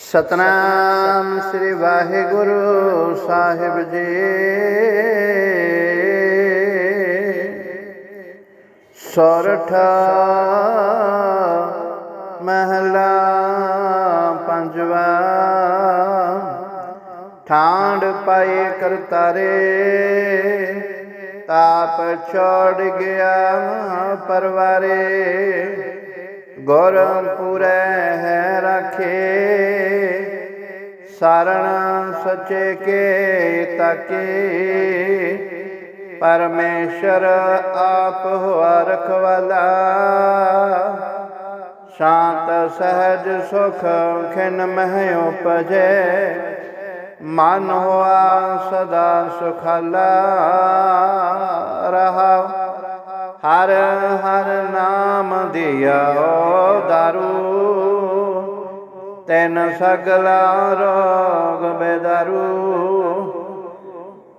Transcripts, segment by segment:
ਸਤਨਾਮ ਸ੍ਰੀ ਵਾਹਿਗੁਰੂ ਸਾਹਿਬ ਜੀ। ਸੋਰਠ ਮਹਲਾ ਪੰਜਵਾ। ਠਾਂਡ ਪਾਏ ਕਰਤਾਰੇ, ਤਾਪ ਛੋੜ ਗਿਆ ਪਰਵਾਰੇ। ਗੁਰ ਪੂਰੈ ਹੈ ਰਾਖੇ। ਸਰਣ ਸਚੇ ਕੇ ਤਕੇ। ਪਰਮੇਸ਼ਰ ਆਪ ਹੋਆ ਰਖਵਾਲਾ। ਸ਼ਾਂਤ, ਸਹਿਜ, ਸੁਖ ਖਿਨ ਮਹਿ ਉਪਜੈ। ਮਨ ਹੋਆ ਸਦਾ ਸੁਖਾਲਾ। ਰਹਾ ਹਰ ਹਰ ਨਾਮ ਦਿਆਓ ਦਾਰੂ। ਤੈਨ ਸਗਲਾ ਰੋਗ ਬੇਦਾਰੂ।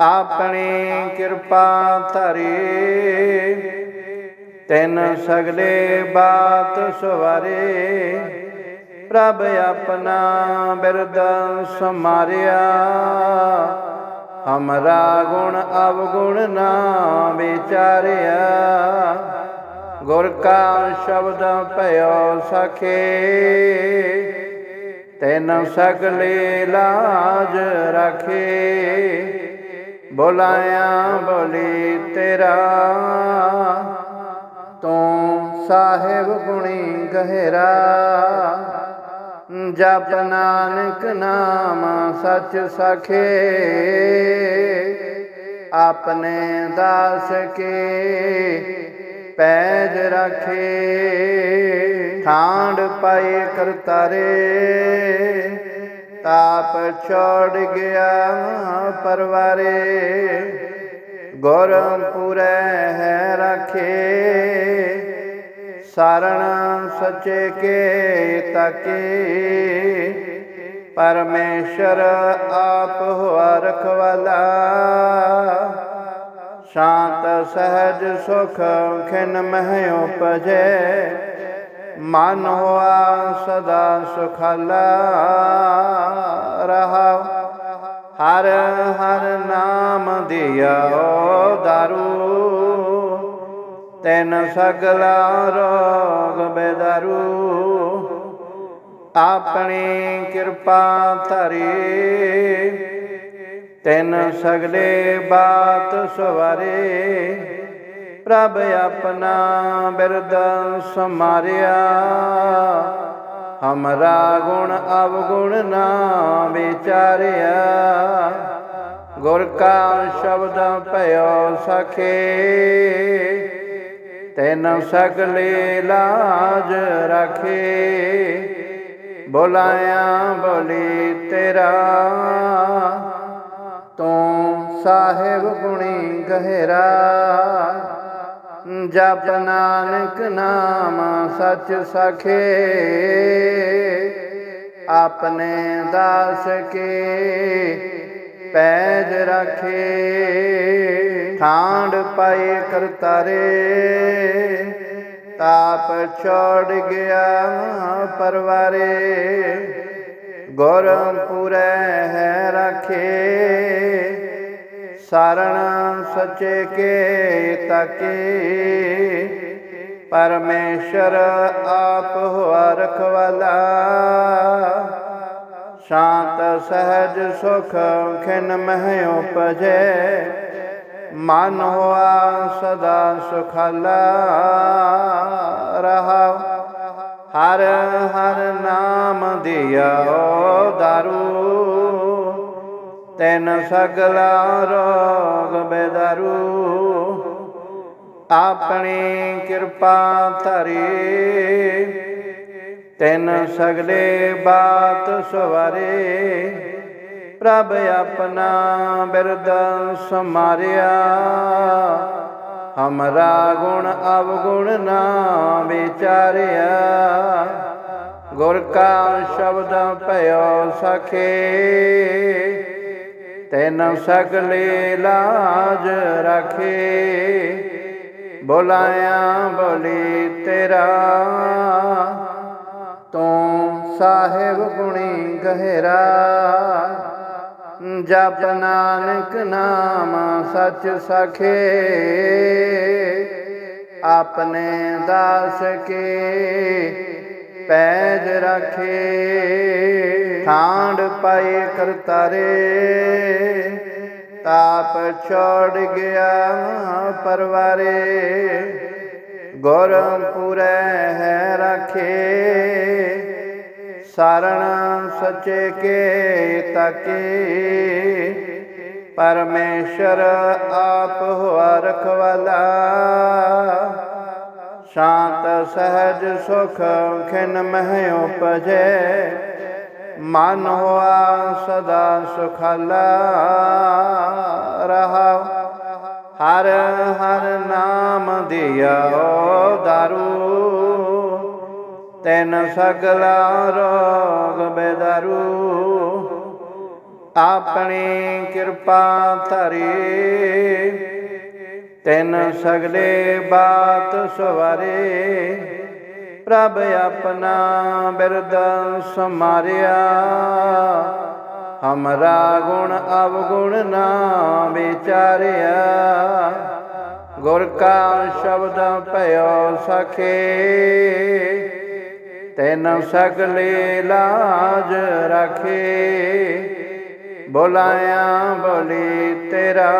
ਆਪਣੀ ਕਿਰਪਾ ਧਰੀ। ਤੈਨ ਸਗਲੇ ਬਾਤ ਸਵਾਰੇ। ਪ੍ਰਭ ਆਪਣਾ ਬਿਰਦ ਸਮਾਰਿਆ। ਹਮਰਾ ਗੁਣ ਅਵਗੁਣ ਨਾ ਵਿਚਾਰਿਆ। ਗੁਰ ਕਾ ਸ਼ਬਦ ਭਇਓ ਸਖੇ, ਤੈਨ ਸਗਲੇ ਲਾਜ ਰਖੇ। ਬੁਲਾਇਆ ਬੋਲੀ ਤੇਰਾ, ਤੂੰ ਸਾਹਿਬ ਗੁਣੀ ਗਹਿਰਾ। ਜਪ ਨਾਨਕ ਨਾਮ ਸਚ ਸਖੇ। ਆਪਣੇ ਦਾਸ ਕੇ ਪੈਜ ਰਖੇ। ਠਾਂਡ ਪਾਏ ਕਰਤਾਰੇ। ਤਾਪ ਛੋੜ ਗਿਆ ਪਰਵਾਰੇ। ਗੁਰ ਹੈ ਰਖੇ। ਸਰਣ ਸਚੇ ਕੇ ਤਕੇ। ਪਰਮੇਸ਼ਰ ਆਪ ਹੋਆ ਰਖਵਾਲਾ। ਸ਼ਾਂਤ, ਸਹਿਜ, ਸੁਖ, ਖਿਨ ਮਹਿ ਉਪਜੈ। ਮਨ ਹੋਆ ਸਦਾ ਸੁਖਾਲਾ। ਰਹਾ ਹਰ ਹਰ ਨਾਮ ਦਿਆਓ ਦਾਰੂ ਤੈਨ ਸਗਲਾ ਰੋਗ ਬੇਦਾਰੂ, ਆਪਣੀ ਕਿਰਪਾ ਧਰੀ। ਤੈਨ ਸਗਲੇ ਬਾਤ ਸਵਾਰੇ, ਪ੍ਰਭ ਆਪਣਾ ਬਿਰਦ ਸਮਾਰਿਆ। ਹਮਰਾ ਗੁਣ ਅਵਗੁਣ ਨਾ ਵਿਚਾਰਿਆ। ਗੁਰ ਕਾ ਸ਼ਬਦ ਭਇਓ ਸਖੇ। ਤੈਨ ਸਗਲੇ ਲਾਜ ਰਖੇ। ਬੁਲਾਇਆ ਬੋਲੀ ਤੇਰਾ। ਤੂੰ ਸਾਹਿਬ ਗੁਣੀ ਗਹਿਰਾ। ਜਪ ਨਾਨਕ ਨਾਮ ਸਚ ਸਖੇ। ਆਪਣੇ ਦਾਸ ਕੇ ਪੈਜ ਰਖੇ। ਠਾਂਡ ਪਾਏ ਕਰਤਾਰੇ, ਤਾਪ ਛੋੜ ਗਿਆ ਪਰਵਾਰੇ। ਗੁਰ ਪੂਰੈ ਹੈ ਰਖੇ, ਸਰਣ ਸਚੇ ਕੇ ਤਕੇ। ਪਰਮੇਸ਼ਰ ਆਪ ਹੋਆ ਰਖਵਾਲਾ, ਸ਼ਾਂਤ ਸਹਿਜ ਸੁਖ ਖਿਨ ਮਹਿ ਉਪਜੈ। ਮਨ ਹੋਆ ਸਦਾ ਸੁਖਾਲਾ ਰਹਾ ਹਰ ਹਰ ਨਾਮ ਦਿਆਓ ਦਾਰੂ ਤੈਨ ਸਗਲਾ ਰੋਗ ਬੇਦਾਰੂ ਆਪਣੀ ਕਿਰਪਾ ਧਰੀ ਤੈਨ ਸਗਲੇ ਬਾਤ ਸਵਾਰੇ ਪ੍ਰਭ ਆਪਣਾ ਬਿਰਦ ਸਮਾਰਿਆ। ਹਮਰਾ ਗੁਣ ਅਵਗੁਣ ਨਾ ਵਿਚਾਰਿਆ। ਗੁਰ ਕਾ ਸ਼ਬਦ ਭਇਓ ਸਖੇ, ਤੈਨ ਸਗਲੇ ਲਾਜ ਰਖੇ। ਬੁਲਾਇਆ ਬੋਲੀ ਤੇਰਾ, ਤੂੰ ਸਾਹਿਬ ਗੁਣੀ ਗਹਿਰਾ। ਜਪ ਨਾਨਕ ਨਾਮ ਸਚ ਸਖੇ, ਆਪਣੇ ਦਾਸ ਕੇ ਪੈਜ ਰਖੇ। ਠਾਂਡ ਪਾਏ ਕਰਤਾਰੇ, ਤਾਪ ਛੋੜ ਗਿਆ ਪਰਵਾਰੇ। ਗੁਰ ਪੂਰੈ ਹੈ ਰਖੇ। ਸਰਣ ਸਚੇ ਕੇ ਤਕੇ ਪਰਮੇਸ਼ਰ ਆਪ ਹੋਆ ਰਖਵਾਲਾ। ਸ਼ਾਂਤ, ਸਹਿਜ, ਸੁਖ, ਖਿਨ ਮਹਿ ਉਪਜੈ, ਮਨ ਹੋਆ ਸਦਾ ਸੁਖਾਲਾ। ਰਹਾ, ਹਰ ਹਰ ਨਾਮ ਦਿਆਓ ਦਾਰੂ। ਤੈਨ ਸਗਲਾ ਰੋਗ ਬੇਦਾਰੂ, ਆਪਣੀ ਕਿਰਪਾ ਧਰੀ। ਤੈਨ ਸਗਲੇ ਬਾਤ ਸਵਾਰੇ, ਪ੍ਰਭ ਆਪਣਾ ਬਿਰਦ ਸਮਾਰਿਆ। ਹਮਰਾ ਗੁਣ ਅਵਗੁਣ ਨਾ ਵਿਚਾਰਿਆ। ਗੁਰ ਕਾ ਸ਼ਬਦ ਭਇਓ ਸਖੇ। ਤੈਨ ਸਗਲੇ ਲਾਜ ਰਖੇ। ਬੁਲਾਇਆ ਬੋਲੀ ਤੇਰਾ।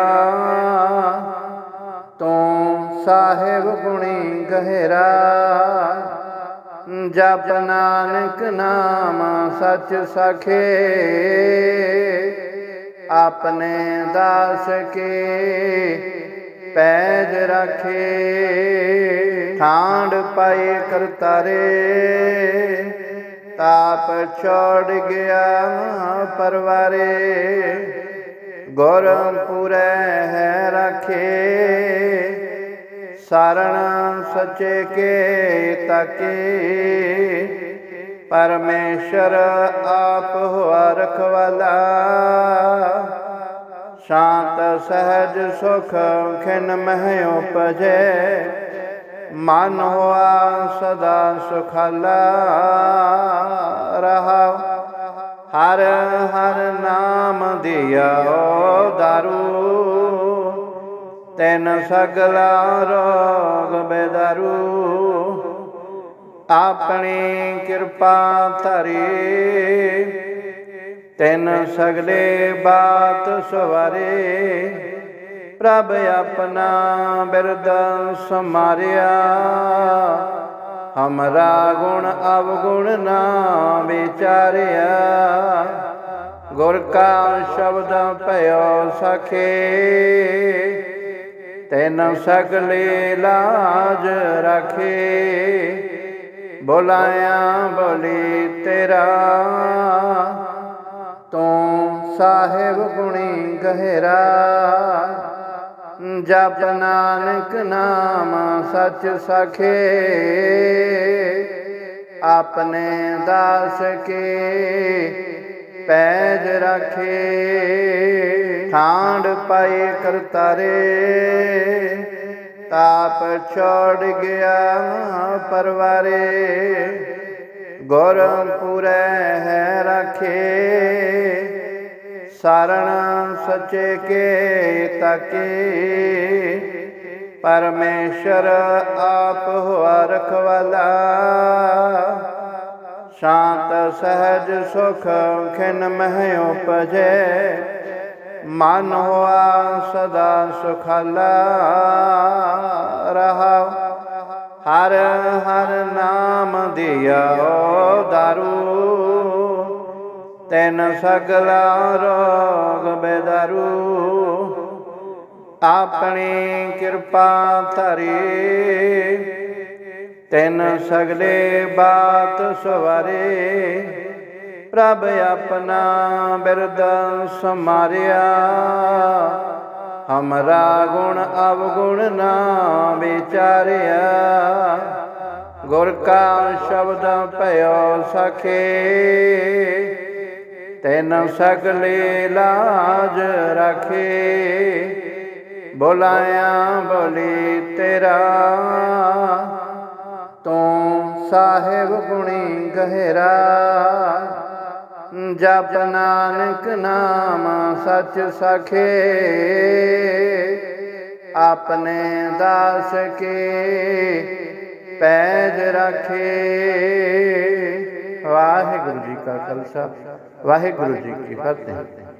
ਤੂੰ ਸਾਹਿਬ ਗੁਣੀ ਗਹਿਰਾ। ਜਪ ਨਾਨਕ ਨਾਮ ਸਚ ਸਖੇ। ਆਪਣੇ ਦਾਸ ਕੇ ਪੈਜ ਰਖੇ। ਠਾਂਡ ਪਾਏ ਕਰਤਾਰੇ, ਤਾਪ ਛੋੜ ਗਿਆ ਪਰਵਾਰੇ। ਗੁਰ ਪੂਰੈ ਹੈ ਰਖੇ, ਸਰਣ ਸਚੇ ਕੇ ਤਕੇ। ਪਰਮੇਸ਼ਰ ਆਪ ਹੋਆ ਰਖਵਾਲਾ, ਸ਼ਾਂਤ ਸਹਿਜ ਸੁਖ ਖਿਨ ਮਹਿ ਉਪਜੈ। ਮਨ ਹੋਆ ਸਦਾ ਸੁਖਾਲਾ ਰਹਾ। ਹਰ ਹਰ ਨਾਮ ਦਿਆਓ ਦਾਰੂ। ਤੈਨ ਸਗਲਾ ਰੋਗ ਬੇਦਾਰੂ। ਆਪਣੀ ਕਿਰਪਾ ਧਰੀ। ਤੈਨ ਸਗਲੇ ਬਾਤ ਸਵਾਰੇ। ਪ੍ਰਭ ਆਪਣਾ ਬਿਰਦ ਸਮਾਰਿਆ। ਹਮਰਾ ਗੁਣ ਅਵਗੁਣ ਨਾ ਵਿਚਾਰਿਆ। ਗੁਰ ਕਾ ਸ਼ਬਦ ਭਇਓ ਸਖੇ, ਤੈਨ ਸਗਲੇ ਲਾਜ ਰਖੇ। ਬੁਲਾਇਆ ਬੋਲੀ ਤੇਰਾ, ਤੂੰ ਸਾਹਿਬ ਗੁਣੀ ਗਹਿਰਾ। ਜਪ ਨਾਨਕ ਨਾਮ ਸਚ ਸਖੇ, ਆਪਣੇ ਦਾਸ ਕੇ ਪੈਜ ਰਖੇ, ਠਾਂਡ ਪਾਏ ਕਰਤਾਰੇ, ਤਾਪ ਛੋੜ ਗਿਆ ਪਰਵਾਰੇ ਗੁਰ ਪੂਰੈ ਹੈ ਰਖੇ। ਸਰਣ ਸਚੇ ਕੇ ਤਕੇ। ਪਰਮੇਸ਼ਰ ਆਪ ਹੋਆ ਰਖਵਾਲਾ। ਸ਼ਾਂਤ, ਸਹਿਜ, ਸੁਖ ਖਿਨ ਮਹਿ ਉਪਜੈ। ਮਨ ਹੋਆ ਸਦਾ ਸੁਖਾਲਾ। ਰਹਾ, ਹਰ ਹਰ ਨਾਮ ਦਿਆਓ ਦਾਰੂ। ਤੈਨ ਸਗਲਾ ਰੋਗ ਬੇਦਾਰੂ, ਆਪਣੀ ਕਿਰਪਾ ਧਰੀ। ਤੈਨ ਸਗਲੇ ਬਾਤ ਸਵਾਰੇ, ਪ੍ਰਭ ਆਪਣਾ ਬਿਰਦ ਸਮਾਰਿਆ। ਹਮਰਾ ਗੁਣ ਅਵਗੁਣ ਨਾ ਵਿਚਾਰਿਆ। ਗੁਰ ਕਾ ਸ਼ਬਦ ਭਇਓ ਸਖੇ ਤੈਨ ਸਗਲੇ ਲਾਜ ਰਖੇ। ਬੁਲਾਇਆ ਬੋਲੀ ਤੇਰਾ। ਤੂੰ ਸਾਹਿਬ ਗੁਣੀ ਗਹਿਰਾ। ਜਪ ਨਾਨਕ ਨਾਮ ਸਚ ਸਖੇ। ਆਪਣੇ ਦਾਸ ਕੇ ਪੈਜ ਰੱਖੇ। ਵਾਹਿਗੁਰੂ ਜੀ ਕਾ ਖਾਲਸਾ। ਵਾਹਿਗੁਰੂ ਜੀ ਕੀ ਫਤਿਹ।